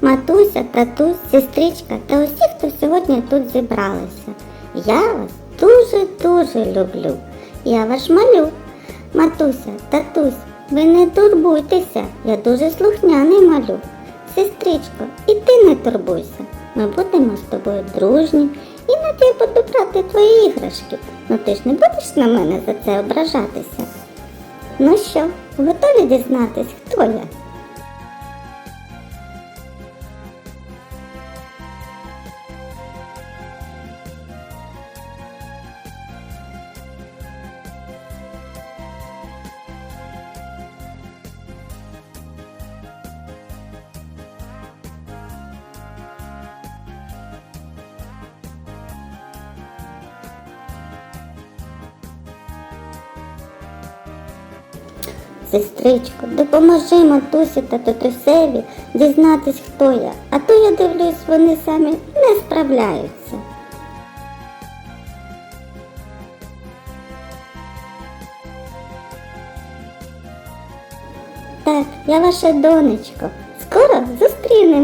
матуся, татусь, сестричка та усі, хто сьогодні тут зібралися. Я вас дуже-дуже люблю. Я ваш малюк. Матуся, татусь, ви не турбуйтеся, я дуже слухняний малюк. Сестричко, і ти не турбуйся. Ми будемо з тобою дружні. Іноді я буду брати твої іграшки. Ну ти ж не будеш на мене за це ображатися. Ну що, готові дізнатись, хто я? Сестричко, допоможи матусі та татусеві дізнатись, хто я, а то я дивлюсь, вони самі не справляються. Так, я ваша донечко. Скоро зустрінемось.